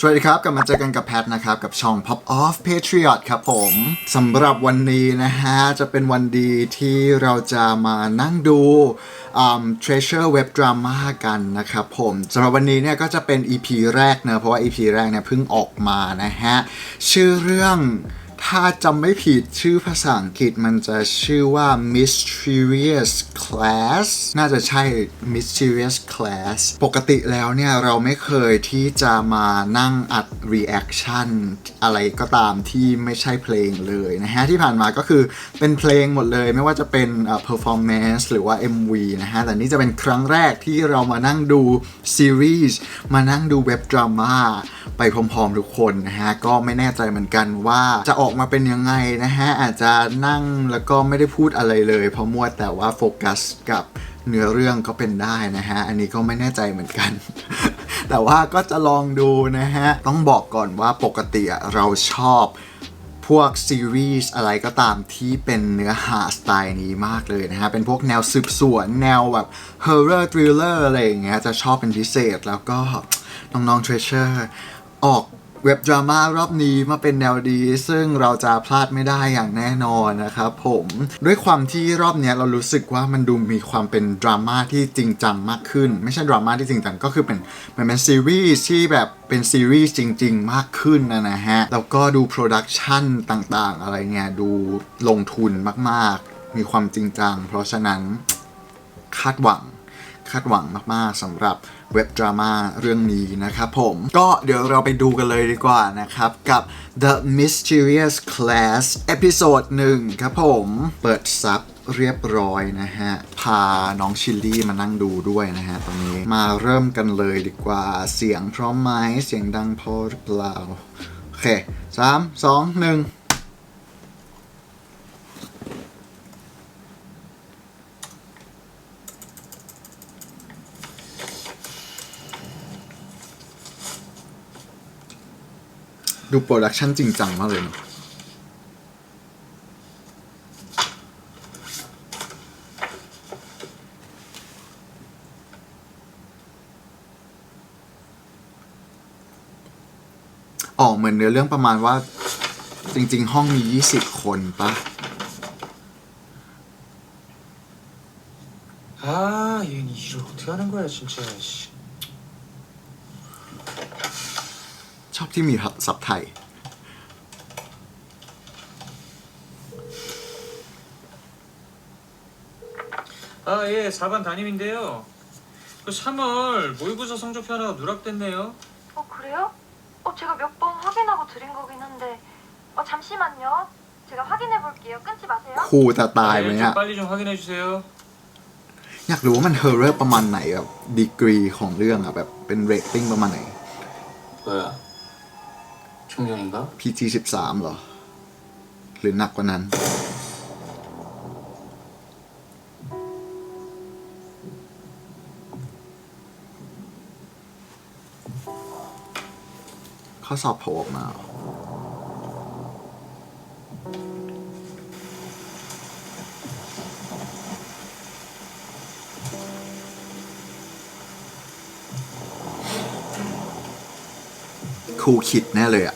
สวัสดีครับ กลับมาเจอกันกับแพทนะครับ กับช่อง Pop Off Patriot ครับผมสำหรับวันนี้นะฮะ จะเป็นวันดีที่เราจะมานั่งดู Treasure Web Drama กันนะครับผมสำหรับวันนี้เนี่ยก็จะเป็น EP แรกเนอะเพราะว่า EP แรกเนี่ยเพิ่งออกมานะฮะ ชื่อเรื่อง ถ้าจำไม่ผิดชื่อภาษาอังกฤษมันจะชื่อว่า Mysterious Class น่าจะใช่ Mysterious Class ปกติแล้วเนี่ย เราไม่เคยที่จะมานั่งอัด reaction อะไรก็ตามที่ไม่ใช่เพลงเลยนะฮะ ที่ผ่านมาก็คือเป็นเพลงหมดเลยไม่ว่าจะเป็น performance หรือว่า MV นะฮะ แต่นี่จะเป็นครั้งแรกที่เรามานั่งดูซีรีส์มานั่งดูเว็บดราม่าไปพร้อมๆทุกคนนะฮะ ก็ไม่แน่ใจเหมือนกันว่าจะออกมาเป็นยังไงนะฮะ อาจจะนั่งแล้วก็ไม่ได้พูดอะไรเลย เพราะมัวแต่ว่าโฟกัสกับเนื้อเรื่องก็เป็นได้นะฮะ อันนี้ก็ไม่แน่ใจเหมือนกัน แต่ว่าก็จะลองดูนะฮะ ต้องบอกก่อนว่าปกติเราชอบพวกซีรีส์อะไรก็ตามที่เป็นเนื้อหาสไตล์นี้มากเลยนะฮะ เป็นพวกแนวสืบสวน แนวแบบ horror thriller อะไรอย่างเงี้ยจะชอบเป็นพิเศษแล้วก็น้องๆ Treasure ออก เว็บดราม่ารอบนี้มาเป็นแนวดี ซึ่งเราจะพลาดไม่ได้อย่างแน่นอนนะครับผมด้วยความที่รอบนี้เรารู้สึกว่ามันดูมีความเป็นดราม่าที่จริงจังมากขึ้น ไม่ใช่ดราม่าที่จริงจังก็คือเป็นมันเป็นซีรีส์ที่แบบเป็นซีรีส์จริง ๆ มากขึ้นนะนะฮะแล้วก็ดูโปรดักชันต่างๆ อะไรเนี่ยดูลงทุนมากๆ มีความจริงจังเพราะฉะนั้นคาดหวัง คาดหวังมากๆสำหรับเว็บดราม่าเรื่องนี้นะครับผมก็เดี๋ยวเราไปดูกันเลยดีกว่านะครับ กับ The Mysterious Class เอพิโซดหนึ่งครับผมเปิดซับเรียบร้อยนะฮะ พาน้องชิลลี่มานั่งดูด้วยนะฮะตรงนี้มาเริ่มกันเลยดีกว่าเสียงพร้อมไหมเสียงดังพอหรือเปล่า โอเคสามสองหนึ่ง ดูโปรดักชันจริงจังมากเลยเนอะ ออกเหมือนเนื้อเรื่องประมาณว่า จริง ๆ ห้องมี 20 คนปะ 아, 얘는 일을 어떻게 하는 거야, 진짜. 씨. อบที่มีซับไทย 아, 예, 4반 담임인데요. 그 3월 모의고사 성적표 하나가 누락됐네요. 어 그래요? 어 제가 몇 번 확인하고 드린 거긴 한데 어 잠시만요 제가 확인해 볼게요 끊지 마세요 ครูจะตายไหม 예, อะ 좀 빨리 좀 확인해 주세요. อยากรู้ว่ามันเฮอร์เรอร์ประมาณไหนแบบดีกรีของเรื่องอะแบบเป็นเรตติ้งประมาณไหน 뭐야? 총정인가? PG 13เหรอ หรือหนักกว่านั้น ข้อสอบโผล่ออกมาเหรอครูคิดแน่เลยอะ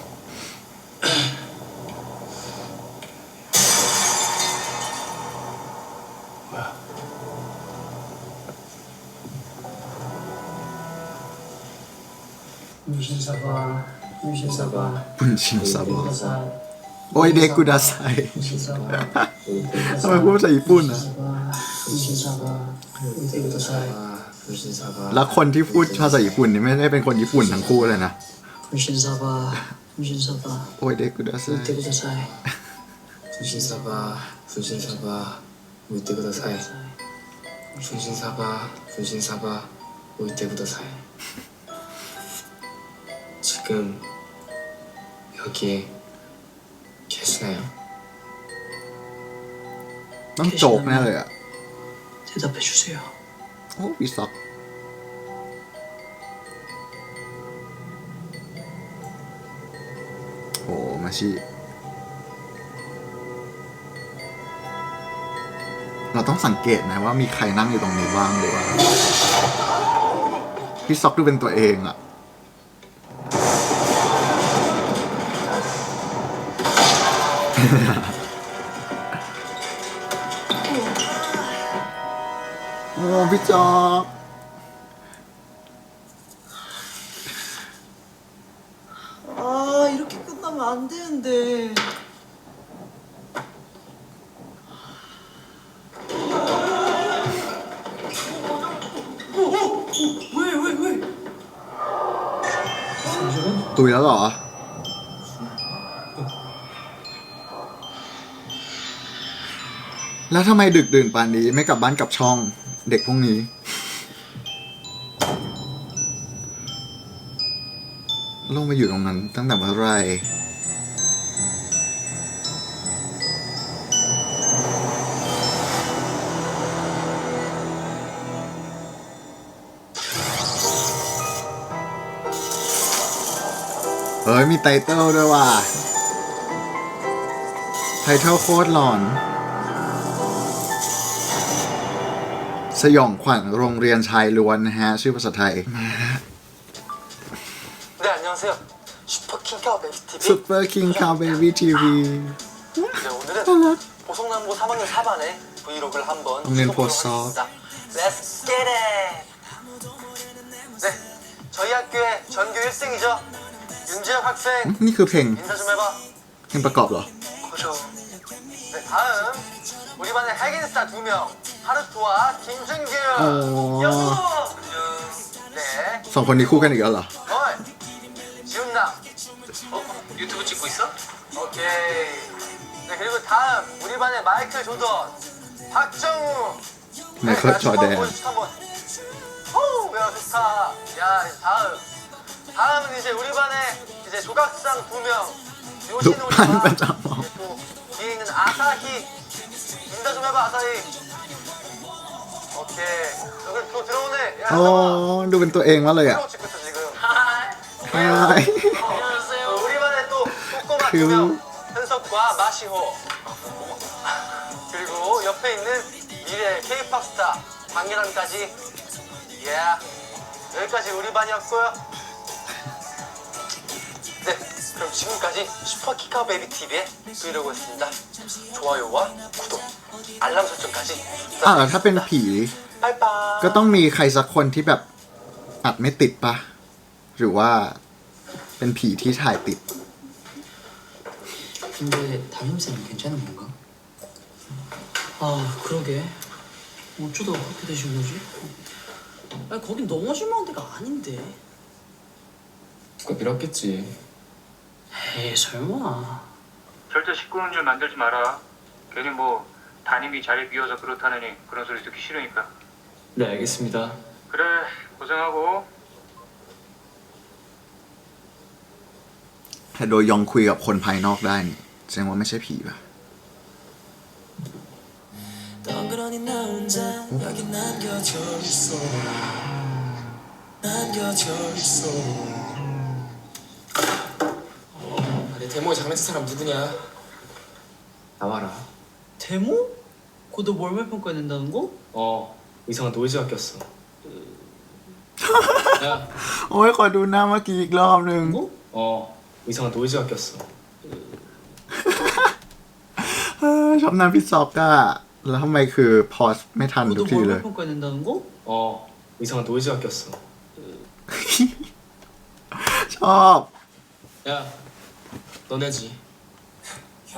บุญชินซาบะโอ้ยเด็กกูดาไซทำไมพูดภาษาญี่ปุ่นอะแล้วคนที่พูดภาษาญี่ปุ่นนี่ไม่ได้เป็นคนญี่ปุ่นทั้งคู่เลยนะโอ้ยเด็กกูดาไซฟูชินซาบะฟูชินซาบะ置いてください。 지금 여기에 계시나요? ต้องโจกแน่เลยอ่ะ 대답해 주세요. โอ้พี่ซ็อกโอ้มาชิเราต้องสังเกตนะว่ามีใครนั่งอยู่ตรงนี้บ้างหรือว่า พี่ซ็อกดูเป็นตัวเองอ่ะ 어, 미쳐. 아, 이렇게 끝나면 안 되는데. 어, 어, 왜, 왜, 왜? 또 야가 와. แล้วทำไมดึกดื่นป่านนี้ไม่กลับบ้านกลับช่องเด็กพวกนี้ ลงมาอยู่ตรงนั้นตั้งแต่เมื่อไหรเฮ้ยมีไตเติลด้วยว่ะ ไทเทิลโคตรหลอน สยองขวัญโรงเรียนชายล้วนนะฮะ ชื่อภาษาไทย 네 안녕하세요 슈퍼킹카 베비TV ซุปเปอร์คิงคาเบบี้ทีวี 네 오늘은 보성남고 3학년 4반의 브이로그를 한번 동네 찍어보도록 보석. 하겠습니다 Let's get it 네 저희 학교의 전교 1승이죠 윤지혁 학생 นี่คือเพลง 인사 좀 해봐 เพลงประกอบเหรอ 고쇼 네 다음 우리 반의 핵인스타 2명 하루토와 김준규 어. 여수 네 สองคนนี้คู่กันอีกแล้วเหรอ 어이 지훈남 어? 유튜브 찍고 있어? 오케이. 네 그리고 다음 우리 반의 마이클 조던, 박정우. 마이클 네, 나 슈퍼 조던. 보여줄게, 한번. 호, 야 좋다. 야 이제 다음. 다음은 이제 우리 반의 이제 조각상 두 명. 녹판 요신우리와 반장어. 또 뒤에 있는 아사히. 인사 좀 해봐 아사히. 오케이. 여기 또 들어오네. 야 อ๋อ 잠깐만. ดูเป็นตัวเองมากเลยอ่ะ 찍고 있어 지금. ใช่ 어, 우리 반에 또 꼬꼬마 그- 두명 현석과 마시호 그리고 옆에 있는 미래 K-팝 스타 박예람까지 예 여기까지 우리 반이었고요 네 그럼 지금까지 슈퍼키카 베이비 TV의 브이로그였습니다 좋아요와 구독 알람 설정까지 อ่ะแล้วถ้าเป็นผี 빠이빠이 ก็ต้องมีใครสักคนที่แบบอัดไม่ติดปะ หรือว่าเป็นผีที่ถ่ายติด 근데 담임쌤은 괜찮은 건가? 아 그러게 어쩌다 그렇게 되신 거지? 아 거긴 넘어질 만한 데가 아닌데 누가 밀었겠지. 에이 설마. 절대 식구는 좀 만들지 마라. 괜히 뭐 담임이 자리 비워서 그렇다느니 그런 소리 듣기 싫으니까. 네 알겠습니다. 그래 고생하고. ถ้าโดยยองคุยกับคนภายนอกได้นี่แสดงว่าไม่ใช่ผีปะ 덩그러니 나 혼자 여기 남겨져 있어 남겨져 있어 내 데모에 장난친 사람 누구냐? 나와라. 데모? 그거 너 월말 평가 낸다는 거? 어 이상한 노이즈가 꼈어. 야, โอ้ยขอดูหน้าเมื่อกี้อีกรอบหนึ่ง 어 이상한 노이즈가 꼈어. เออชอบหน้าพี่ซอกอะแล้วทำไมคือพอสไม่ทัน 그거 ทุ 너 กทีเล 월말 ย 평가 낸다는 거? 어 이상한 노이즈가 꼈어. ชอบ 야, 너네지. 야,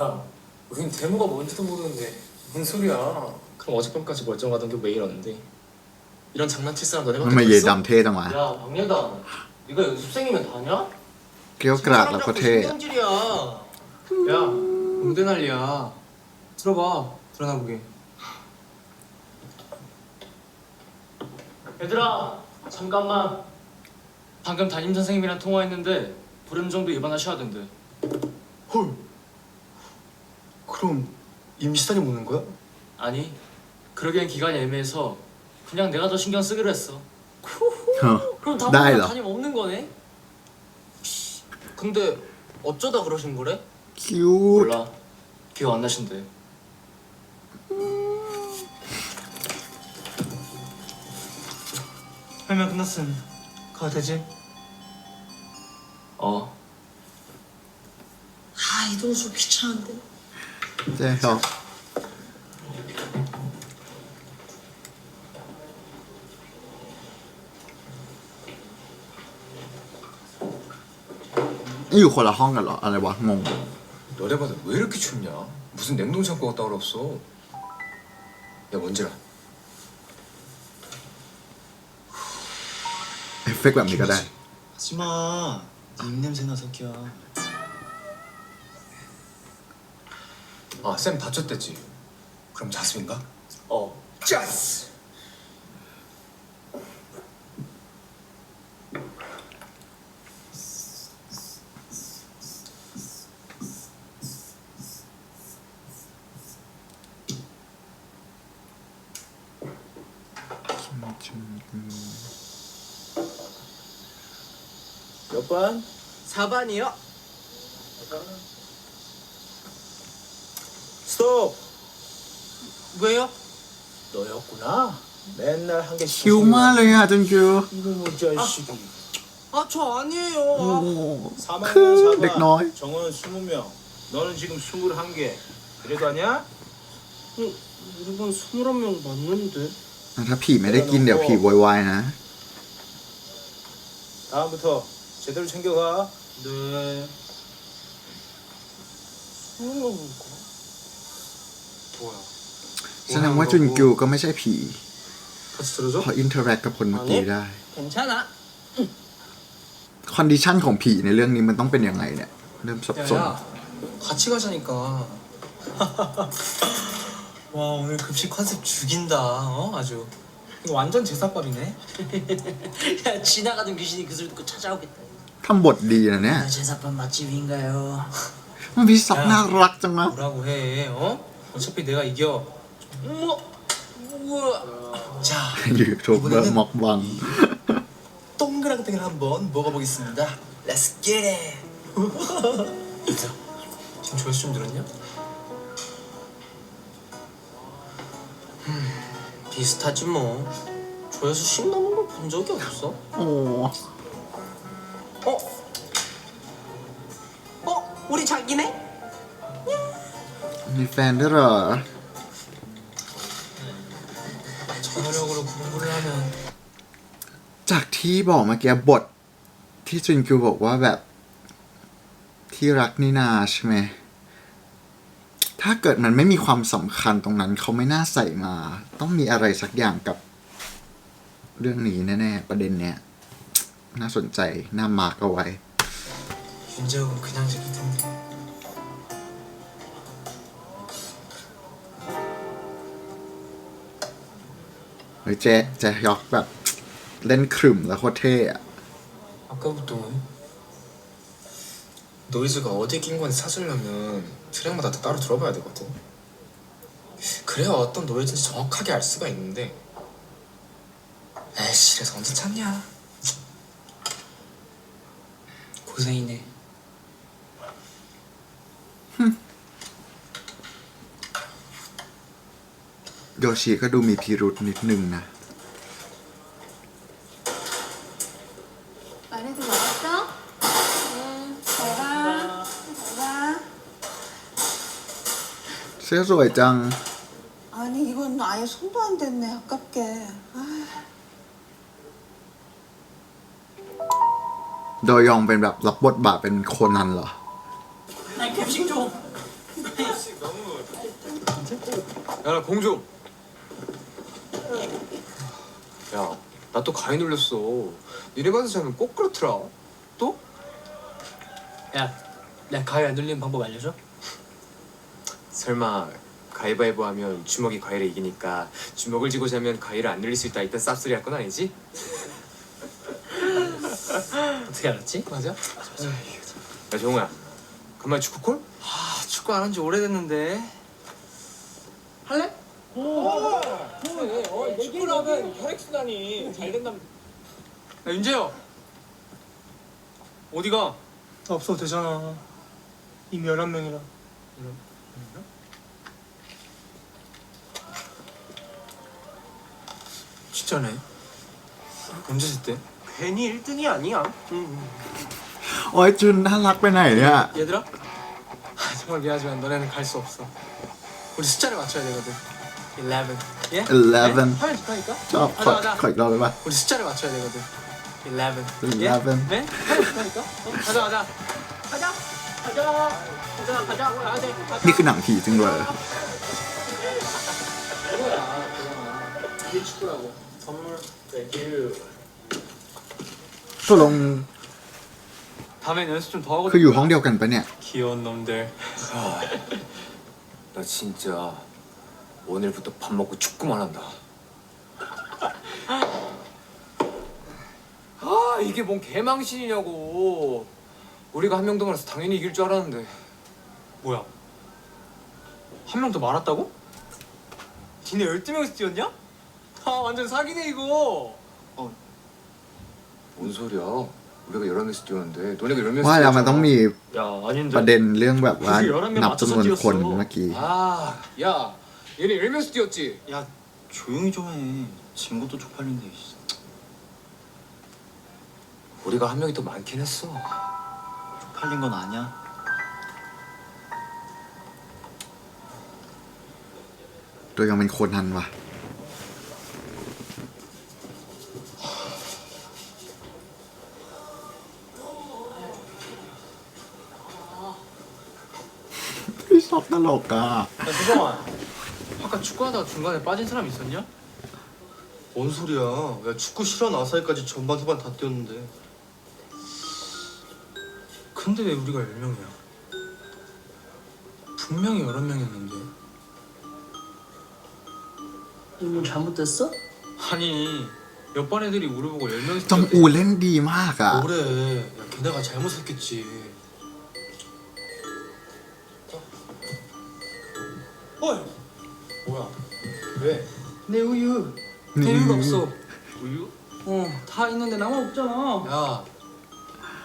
여긴 데모가 뭔지도 모르는데 뭔 소리야? 그럼 어젯밤까지 멀쩡하던 게 왜 이러는데? 이런 장난칠 사람 너네밖에 那么也长贴的嘛，야 왕예담 네가 연습생이면 다냐? 给我给他了， 사람 快 잡고 대야. 야 뭔데 난리야. 들어봐. 들어나 보게. 얘들아 잠깐만. 방금 담임 선생님이랑 통화했는데 불음정도 위반하셔야 된대. 헐. 그럼 임시단이 묻는 거야? 아니 그러기엔 기간이 애매해서 그냥 내가 더 신경 쓰기로 했어 어. 그럼 다음번에 나이다. 담임 없는 거네? 근데 어쩌다 그러신 거래? 큐. 몰라 기억 안 나신대 설명 끝났음. 가도 되지? 어 아 이동수 귀찮은데 네, 형. 이거 콜라 한글라 안에 와 몽. 너네 바다 왜 이렇게 춥냐? 무슨 냉동 창고가 따로 없어? 야 먼지라. 에펙트 안 되가다. 하지마. 입냄새나 새끼야. 아 쌤 다쳤댔지? 그럼 자스민가? 어. 짜스! 몇 반? 4반이요? 스톱 왜요? 너였구나 맨날 한 개씩 คิวมากเลยอ่ะจุนคิว 이놈의 자식이 아 저 아니에요 โอ้โห 4만 คือ 원 เด็กน้อย 4반 정원은 20명 너는 지금 21개 그래도 아니야? 우리반 21명 맞는데 ถ้าผีไม่ได้กินเดี๋ยวผีโวยวายนะ 다음부터 제대로 챙겨가 네 แสดงว่าจุนคิวก็ไม่ใช่ผี 같이 들어줘? เพราะอินเทอร์แอคกับคนเมื่อกี้ได้ 괜찮아 คอนดิชันของผีในเรื่องนี้มันต้องเป็นยังไงเนี่ย เริ่มสับสน 야, 같이 가자니까. 와 오늘 급식 컨셉 죽인다 어 아주 이거 완전 제사밥이네 야 지나가던 귀신이 그 소리 듣고 찾아오겠다 ทำบทดีนะเนี่ย 아, 제사밥 맛집인가요 มันพี่ซับน่ารักจังนะ 뭐라고 해 어? 어차피 내가 이겨. 뭐, 우와. 자, 이번에는 막방. 동그랑땡을 한번 먹어보겠습니다. Let's get it. 진짜, 지금 조회수 좀 늘었냐? 음, 비슷하지 뭐. 조회수 10만 원본 적이 없어. Oh. 어? 어? 우리 자기네? มีแฟนด้วยเหรอ 저녁으로 공부를 하면 จากที่บอกเมื่อกี้บท ที่จุนคิวบอกว่าแบบ ที่รักนี่นาใช่ไหม ถ้าเกิดมันไม่มีความสำคัญตรงนั้น เขาไม่น่าใส่มา ต้องมีอะไรสักอย่างกับ เรื่องนี้แน่ๆ ประเด็นเนี้ย น่าสนใจ น่ามาร์กเอาไว้ 윤재욱은 그냥 제낄 텐 เฮ้ยเจ๊เจ๊ยอกแบบ เล่นขรึมแล้วโคตรเท่อะ 아까부터 노이즈가 어디 낀 건지 찾으려면 트랙마다 다 따로 들어봐야 되거든. 그래야 어떤 노이즈인지 정확하게 알 수가 있는데. 에이씨, 그래서 언제 찾냐? 고생이네 โยชิก็ดูมีพิรุษนิดนึงนะ 말해도 나왔어? 응 잘가 잘가 เสื้อสวยจัง 아니 이건 아예 손도 안 댔네 아깝게 아, โดยองเป็นแบบรับบทบาทเป็นโคนันเหรอ 나 급식 좀 야 나 공좀 야, 나 또 가위 눌렸어. 니네 반에서 자면 꼭 그렇더라. 또? 야, 나 가위 안 눌리는 방법 알려줘? 설마 가위바위보 하면 주먹이 가위를 이기니까 주먹을 쥐고 자면 가위를 안 눌릴 수 있다 이딴 쌉소리 할 건 아니지? 어떻게 알았지? 맞아? 야 정우야 간만에 축구콜? 아 축구 안 한 지 오래됐는데 할래? 축구라면 혈액순환이 잘 된다면 야 윤재요 어디가? 없어도 되잖아. 이미 11명이라. 진짜네 언제 때? 괜히 1등이 아니야 응. โอ้ยจุนน่ารักไปไหนเนี่ย 얘들아 아, 정말 미안하지만 너네는 갈 수 없어 우리 숫자를 맞춰야 되거든 11 예? 11 네? 하면 좋다니까 ชอบขอขออีกรอบได้ปะ 우리 숫자를 맞춰야 되거든 11 예? 11 네? 하면 좋다니까 어? 가자 가자 가자 가자 가자 가자 가야 돼 가자 นี่คือหนังผีจริงด้วย 이게 축구라고. 선물 땡큐. ตกลง 다음엔 연습 좀 더 하고 คืออยู่ห้องเดียวกันปะเนี่ย 귀여운 놈들 아, 나 진짜 오늘부터 밥 먹고 축구만 한다. 아, 이게 뭔 개망신이냐고. 우리가 한 명 더 많아서 당연히 이길 줄 알았는데. 뭐야 한 명 더 말았다고? 니네 12명이서 뛰었냐? 아 완전 사기네 이거 뭔 소리야? 우리가 여러 명씩 뛰었는데 너네가 열 명씩 ว่าแล้วมันต้องมี 야 ประ 아닌데. เด็นเรื่องแบบว่า คือ11 นับจำนวนคน 맞춰서 เมื่อกี้ 아, 야, 얘네 열 명씩 뛰었지? 야 조용히 좀해진 것도 쪽팔린데 우리가 한 명이 더 많긴 했어. 쪽팔린 건 아니야 ตัวยังเป็นคนทันวะพี่ชอบตลกอ่ะ 야 수정아 아까 축구하다가 중간에 빠진 사람 있었냐? 뭔 소리야 야 축구 실어 나사이까지 전반 후반 다 뛰었는데 근데 왜 우리가 10명이야? 분명히 11명이었는데 뭐 잘못됐어? 아니 옆반 애들이 우리 보고 10명이서 จองอูเล่นดีมากอ่ะ 뭐래 야 걔네가 잘못했겠지 어이 뭐야? 왜? 내 우유. 내 우유가 없어. 우유? 어, 다 있는데 나만 없잖아. 야,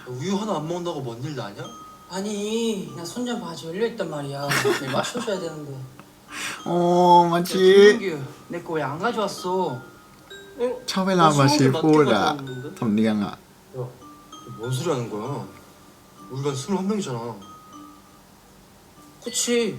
우유 하나 안 먹는다고 뭔 일 나냐? 아니, 나 손자 바지 열려있단 말이야. 내가 맞춰줘야 되는데. 어, 맞지. 내거 왜 안 가져왔어? 응? 처음에 나 마실 호라. 덤리양아. 야, 뭔 소리 하는 거야? 우리가 21명이잖아. 그치.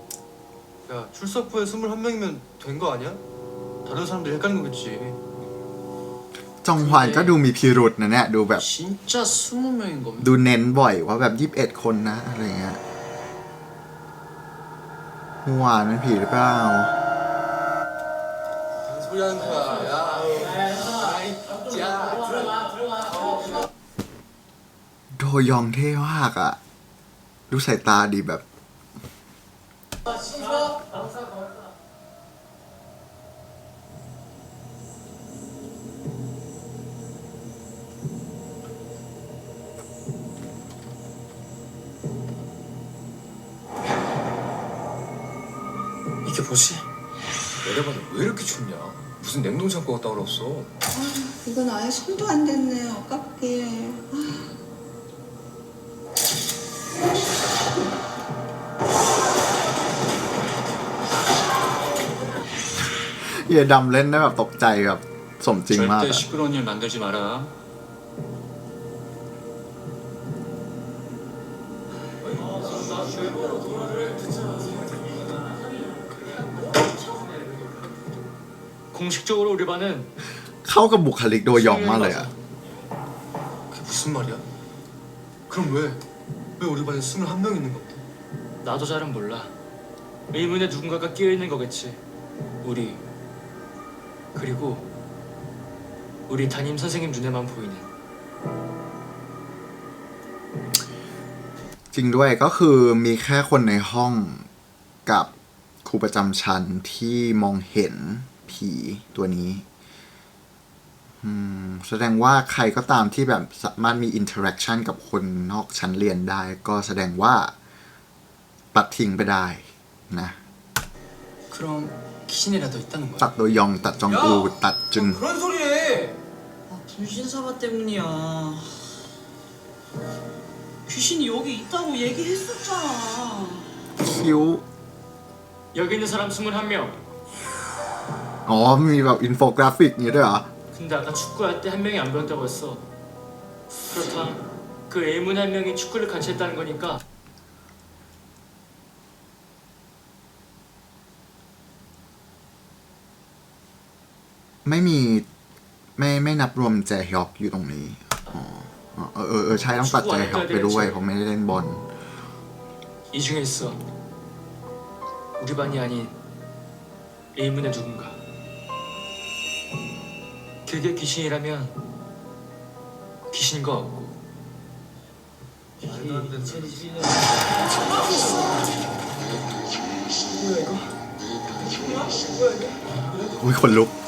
야 출석부에 21명이면 된 거 아니야? 다른 사람들 헷갈린 거겠지 จองฮวานก็ดูมีพิรุษนะเนี่ย ดูแบบ 진짜 20명인 거면 ดูเน้นบ่อยว่าแบบยี่สิบเอ็ดคนนะ อะไรเงี้ยหวานเป็นผีหรือเปล่า 무슨 소리 하는 거야 야 야, โดยองเท่มากอ่ะ ดูสายตาดีแบบ 이게 뭐지? 내려봐도 왜 이렇게 춥냐? 무슨 냉동 창고 갔다 그랬어? 이건 아예 손도 안 댔네. 아깝게. 아, เยดำเล่นได้แบบตกใจแบบสมจริงมาก 절대 อะ 시끄러운 일 만들지 마라. 공식적으로 우리 반은 เข้ากับบุคลิกโดยองมากเลยอ่ะ 그게 무슨 말이야? 그럼 왜? 왜 우리 반에 21명 있는 건데? 나도 잘은 몰라. 의문에 누군가가 끼어 있는 거겠지. 우리 그리고 우리 담임 선생님 눈에만 보이는. จริงด้วยก็คือมีแค่คนในห้องกับครูประจำชั้นที่มองเห็น ผีตัวนี้ อืม แสดงว่าใครก็ตามที่แบบสามารถมีอินเทอร์แอคชั่นกับคนนอกชั้นเรียนได้ ก็แสดงว่าตัดทิ้งไปได้นะ 그럼 귀신이라도 있다는 ตัด 거야? โดยยองตัดจองอูตัดจุน 그런 소리 해 아, 분신사바 때문이야. 귀신이 여기 있다고 얘기했었잖아. คิ้ว 여기 있는 사람 21명. อ๋อ มีแบบอินโฟกราฟิกนี้ด้วยเหรอ 근데 아까 축구할 때 한 명이 안 보였다고 했어. 그렇다. 그 의문 한 명이 축구를 같이 했다는 거니까 ไม่มีไม่ไม่นับรวมแจฮยอกอยู่ตรงนี้ อ๋ออ๋อเออเออเออใช่ต้องตัดแจฮยอกไปด้วยผมไม่ได้เล่นบอล 이 중에 있어. 우리 반이 아닌 의문의 누군가. 그게 귀신이라면 귀신인 거 같고 말도 안 된다. 뭐야 어, 이거? 뭐야 이거? 우리 걸로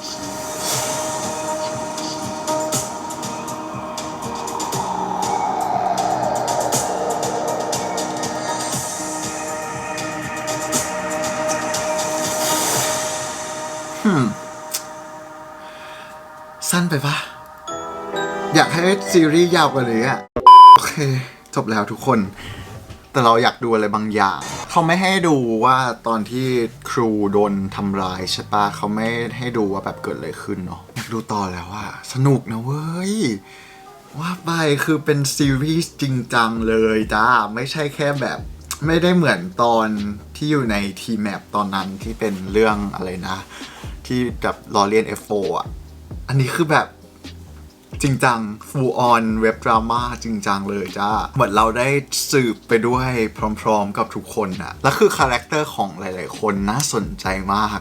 อยากให้ซีรีส์ยาวกว่านี้อะ โอเค จบแล้วทุกคน แต่เราอยากดูอะไรบางอย่าง เขาไม่ให้ดูว่าตอนที่ครูโดนทำร้ายใช่ปะเขาไม่ให้ดูว่าแบบเกิดอะไรขึ้นเนาะ อยากดูต่อแล้วว่า สนุกนะเว้ย ว่าไปคือเป็นซีรีส์จริงจังเลยจ้า ไม่ใช่แค่แบบไม่ได้เหมือนตอนที่อยู่ในทีแมปตอนนั้นที่เป็นเรื่องอะไรนะ ที่กับลอเรียน F4 อะ อันนี้คือแบบ จริงจัง full on เว็บดราม่าจริงจังเลยจ้า เหมือนเราได้สืบไปด้วยพร้อมๆกับทุกคนอะแล้วคือคาแรคเตอร์ของหลายๆคนน่าสนใจมาก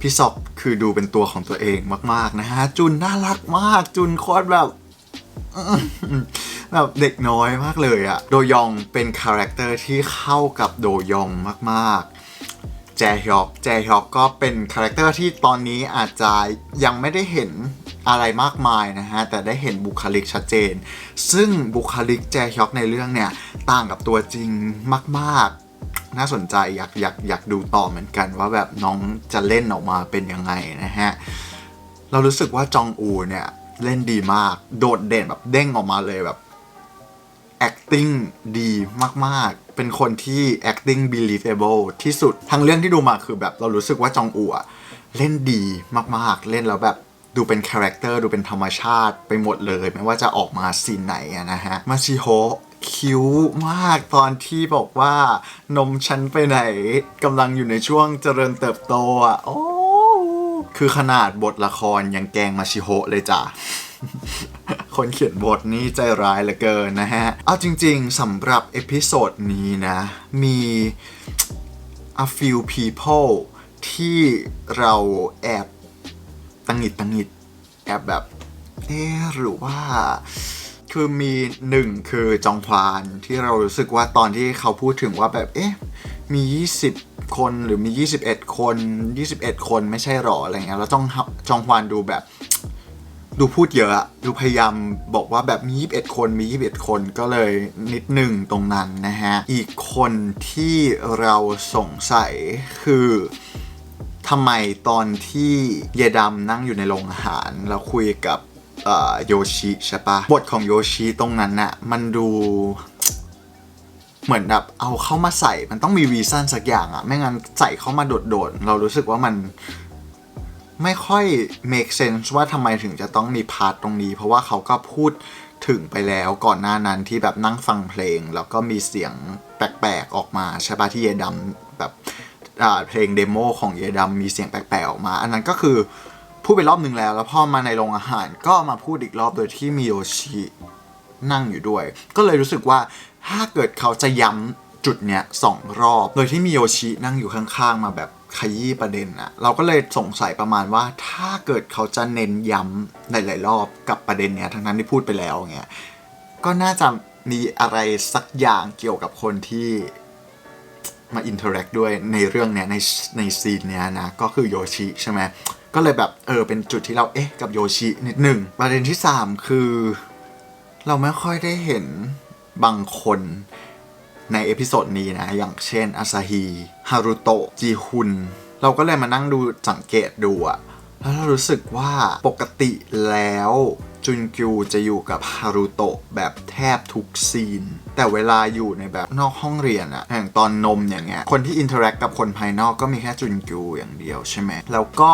พี่ซอกคือดูเป็นตัวของตัวเองมากๆนะฮะ จุนน่ารักมาก จุนโคตรแบบแบบเด็กน้อยมากเลยอะโดยองเป็นคาแรคเตอร์ที่เข้ากับโดยองมากๆ แจฮยอกแจฮยอกก็เป็นคาแรคเตอร์ที่ตอนนี้อาจจะยังไม่ได้เห็นอะไรมากมายนะฮะ แต่ได้เห็นบุคลิกชัดเจน ซึ่งบุคลิกแจฮยอกในเรื่องเนี่ย ต่างกับตัวจริงมากๆ น่าสนใจอยากอยากอยากดูต่อเหมือนกันว่าแบบน้องจะเล่นออกมาเป็นยังไงนะฮะ เรารู้สึกว่าจองอูเนี่ยเล่นดีมาก โดดเด่นแบบเด้งออกมาเลยแบบ acting ดีมาก ๆ เป็นคนที่ acting believable ที่สุด ทั้งเรื่องที่ดูมาคือแบบเรารู้สึกว่าจองอูอะเล่นดีมาก ๆ เล่นแล้วแบบดูเป็นคาแรคเตอร์ดูเป็นธรรมชาติไปหมดเลย ไม่ว่าจะออกมาซีนไหนอะนะฮะ มาชิโฮคิ้วมากตอนที่บอกว่านมฉันไปไหนกำลังอยู่ในช่วงเจริญเติบโตอะโอ้คือขนาดบทละครยังแกงมาชิโฮเลยจ้ะ คนเขียนบทนี่ใจร้ายเหลือเกินนะฮะ เอาจริงๆสำหรับเอพิโซดนี้นะ มี a few people ที่เราแอบตังหิดตังหิดแอบแบบ เอ๊หรือว่า คือมีหนึ่งคือจองพวานที่เรารู้สึกว่าตอนที่เขาพูดถึงว่าแบบเอ๊ะมี 20 คนหรือมี 21 คน 21 คนไม่ใช่หรออะไรเงี้ยแล้วจองจองฮวานดูแบบ ดูพูดเยอะอะดูพยายามบอกว่าแบบมี 21 คนมี 21 คนก็เลยนิดหนึ่งตรงนั้นนะฮะ อีกคนที่เราสงสัยคือทำไมตอนที่เยดำนั่งอยู่ในโรงอาหาร แล้วคุยกับโยชิใช่ปะบทของโยชิตรงนั้นน่ะมันดูเหมือนแบบเอาเข้ามาใส่มันต้องมีวีซันสักอย่างอะไม่งั้นใส่เข้ามาโดดๆ เรารู้สึกว่ามัน ไม่ค่อย make sense ว่าทำไมถึงจะต้องมีพาร์ทตรงนี้ เพราะว่าเขาก็พูดถึงไปแล้วก่อนหน้านั้นที่แบบนั่งฟังเพลง แล้วก็มีเสียงแปลกๆออกมาใช่ปะที่เยดำแบบเพลงเดโมของเยดำมีเสียงแปลกๆออกมา อันนั้นก็คือพูดไปรอบหนึ่งแล้ว แล้วพอมาในโรงอาหารก็มาพูดอีกรอบโดยที่มีโยชินั่งอยู่ด้วย ก็เลยรู้สึกว่าถ้าเกิดเขาจะย้ำจุดเนี้ยสองรอบ โดยที่มีโยชินั่งอยู่ข้างๆมาแบบ ขยี้ประเด็นอะเราก็เลยสงสัยประมาณว่าถ้าเกิดเขาจะเน้นย้ำหลาย ๆ รอบกับประเด็นเนี้ยทั้งนั้นที่พูดไปแล้วเงี้ยก็น่าจะมีอะไรสักอย่างเกี่ยวกับคนที่มาอินเทอร์แอคด้วยในเรื่องเนี้ยในในซีนเนี้ยนะ ก็คือโยชิใช่ไหมก็เลยแบบเออเป็นจุดที่เราเอ๊ะกับโยชินิดหนึ่งประเด็นที่ 3 คือ เราไม่ค่อยได้เห็นบางคน ในเอพิโซดนี้นะ อย่างเช่นอาซาฮิฮารุโตะจีฮุน เราก็เลยมานั่งดูสังเกตดูอะแล้วเรารู้สึกว่าปกติแล้วจุนกิวจะอยู่กับฮารุโตะแบบแทบทุกซีน แต่เวลาอยู่ในแบบนอกห้องเรียนอะอย่างตอนนมอย่างเงี้ย คนที่อินเทอร์แอคกับคนภายนอกก็มีแค่จุนกิวอย่างเดียวใช่ไหม แล้วก็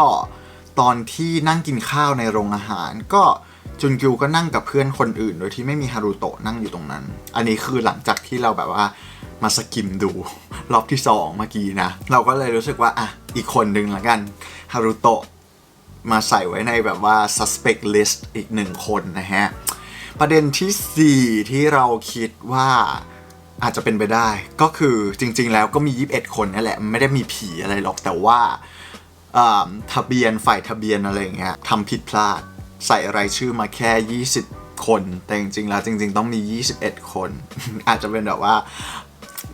ตอนที่นั่งกินข้าวในโรงอาหารก็ จุนกิวก็นั่งกับเพื่อนคนอื่น โดยที่ไม่มีฮารุโตะนั่งอยู่ตรงนั้น อันนี้คือหลังจากที่เราแบบว่ามาสกิมดูรอบที่สองเมื่อกี้นะ เราก็เลยรู้สึกว่าอะอีกคนหนึ่งละกันฮารุโตะมาใส่ไว้ในแบบว่า suspect list อีกหนึ่งคนนะฮะ ประเด็นที่ 4 ที่เราคิดว่าอาจจะเป็นไปได้ ก็คือจริง ๆ แล้วก็มี 21 คนนั่นแหละ ไม่ได้มีผีอะไรหรอกแต่ว่าทะเบียนฝ่ายทะเบียนอะไรเงี้ยทำผิดพลาด ใส่รายชื่อมาแค่ 20 คน แต่จริงๆ แล้วจริง ๆ ต้องมี 21 คน อาจจะเป็นแบบว่า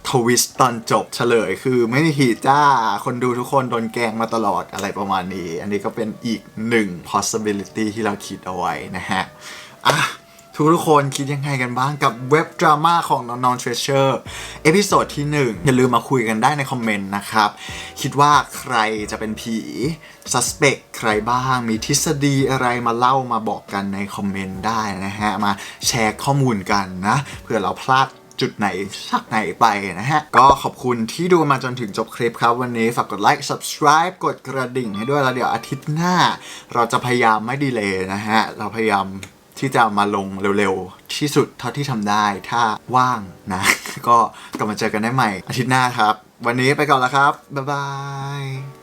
ทวิสต์ตอนจบเฉลยคือไม่มีผิดจ้า คนดูทุกคนโดนแกงมาตลอดอะไรประมาณนี้ อันนี้ก็เป็นอีกหนึ่ง possibility ที่เราคิดเอาไว้นะฮะ อะ ทุกทุกคนคิดยังไงกันบ้างกับเว็บดราม่าของน้องๆ Treasure เอพิโซดที่ 1 อย่าลืมมาคุยกันได้ในคอมเมนต์นะครับ คิดว่าใครจะเป็นผี suspect ใครบ้าง มีทฤษฎีอะไรมาเล่ามาบอกกันในคอมเมนต์ได้นะฮะ มาแชร์ข้อมูลกันนะเผื่อเราพลาดจุดไหนชักไหนไปนะฮะ ก็ขอบคุณที่ดูมาจนถึงจบคลิปครับ วันนี้ฝากกดไลค์ subscribe กดกระดิ่งให้ด้วยแล้วเดี๋ยวอาทิตย์หน้า เราจะพยายามไม่ดีเลยนะฮะ เราพยายาม ที่จะมาลงเร็วๆ ที่สุดเท่าที่ทำได้ถ้าว่างนะ ก็กลับมาเจอกันได้ใหม่อาทิตย์หน้าครับ วันนี้ไปก่อนแล้วครับ บ๊ายบาย